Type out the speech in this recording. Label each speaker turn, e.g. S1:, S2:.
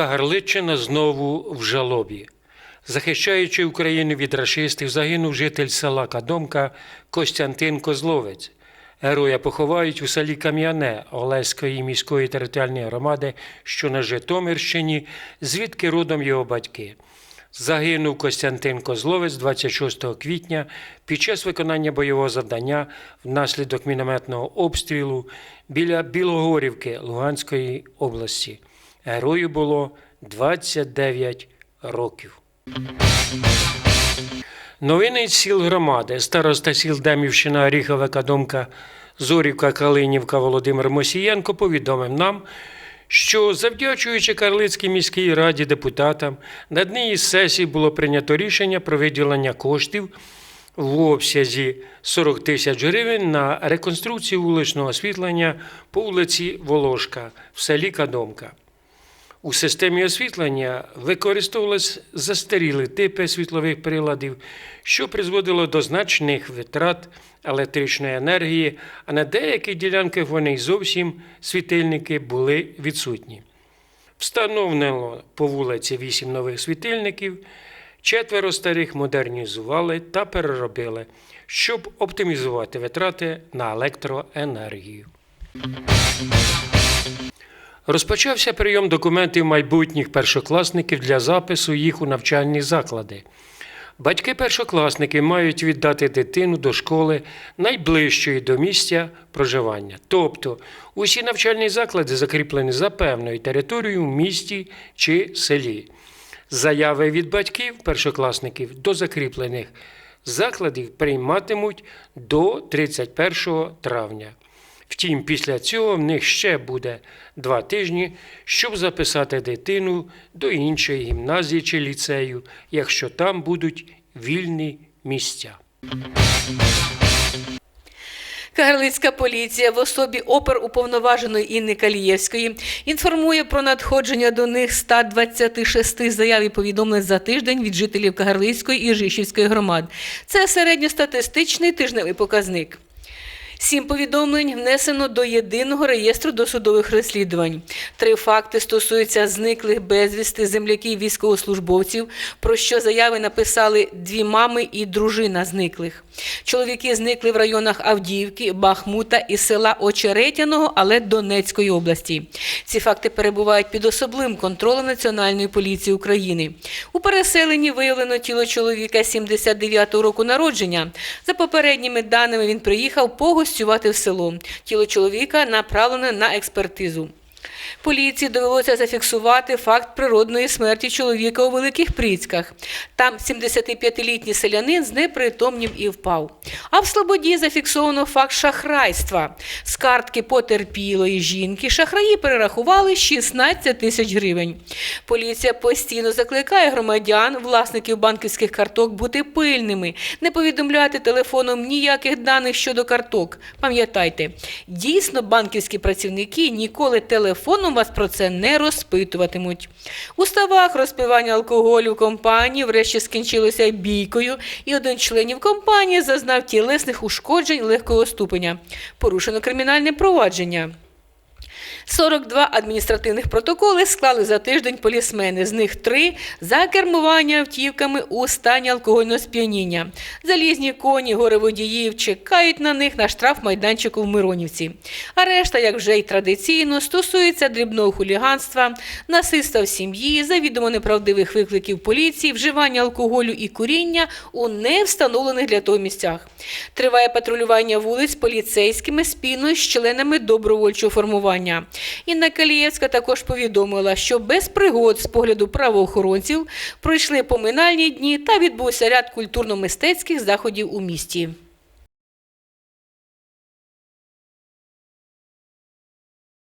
S1: Кагарличчина знову в жалобі. Захищаючи Україну від рашистів, загинув житель села Кадомка Костянтин Козловець. Героя поховають у селі Кам'яне Олеської міської територіальної громади, що на Житомирщині, звідки родом його батьки. Загинув Костянтин Козловець 26 квітня під час виконання бойового завдання внаслідок мінометного обстрілу біля Білогорівки Луганської області. Герою було 29 років. Новини з сіл громади. Староста сіл Демівщина, Оріхова, Кадомка, Зорівка, Калинівка Володимир Мосієнко повідомив нам, що завдячуючи Карлицькій міській раді депутатам, на дні із сесії було прийнято рішення про виділення коштів в обсязі 40 тисяч гривень на реконструкцію вуличного освітлення по вулиці Волошка в селі Кадомка. У системі освітлення використовувалися застарілі типи світлових приладів, що призводило до значних витрат електричної енергії, а на деяких ділянках вони й зовсім світильники були відсутні. Встановлено по вулиці вісім нових світильників, четверо старих модернізували та переробили, щоб оптимізувати витрати на електроенергію. Розпочався прийом документів майбутніх першокласників для запису їх у навчальні заклади. Батьки першокласники мають віддати дитину до школи найближчої до місця проживання. Тобто усі навчальні заклади закріплені за певною територією в місті чи селі. Заяви від батьків першокласників до закріплених закладів прийматимуть до 31 травня. Втім, після цього в них ще буде два тижні, щоб записати дитину до іншої гімназії чи ліцею, якщо там будуть вільні місця.
S2: Кагарлицька поліція в особі опер уповноваженої Інни Калієвської інформує про надходження до них 126 заяв і повідомлень за тиждень від жителів Кагарлицької і Жишівської громад. Це середньостатистичний тижневий показник. Сім повідомлень внесено до єдиного реєстру досудових розслідувань. Три факти стосуються зниклих безвісти земляків військовослужбовців, про що заяви написали дві мами і дружина зниклих. Чоловіки зникли в районах Авдіївки, Бахмута і села Очеретяного, але Донецької області. Ці факти перебувають під особливим контролем Національної поліції України. У переселенні виявлено тіло чоловіка 79-го року народження. За попередніми даними він приїхав погостювати в село. Тіло чоловіка направлене на експертизу. Поліції довелося зафіксувати факт природної смерті чоловіка у Великих Пріцьках. Там 75-літній селянин знепритомнів і впав. А в Слободі зафіксовано факт шахрайства. З картки потерпілої жінки шахраї перерахували 16 тисяч гривень. Поліція постійно закликає громадян, власників банківських карток бути пильними, не повідомляти телефоном ніяких даних щодо карток. Пам'ятайте, дійсно банківські працівники ніколи телефоном вас про це не розпитуватимуть. У ставах розпивання алкоголю в компанії врешті скінчилося бійкою, і один членів компанії зазнав тілесних ушкоджень легкого ступеня. Порушено кримінальне провадження. 42 адміністративних протоколи склали за тиждень полісмени. З них три за кермування автівками у стані алкогольного сп'яніння. Залізні коні горе-водіїв чекають на них на штраф майданчику в Миронівці. А решта, як вже й традиційно, стосується дрібного хуліганства, насильства в сім'ї, завідомо неправдивих викликів поліції, вживання алкоголю і куріння у невстановлених для того місцях. Триває патрулювання вулиць поліцейськими спільно з членами добровольчого формування. Інна Калієвська також повідомила, що без пригод з погляду правоохоронців пройшли поминальні дні та відбувся ряд культурно-мистецьких заходів у місті.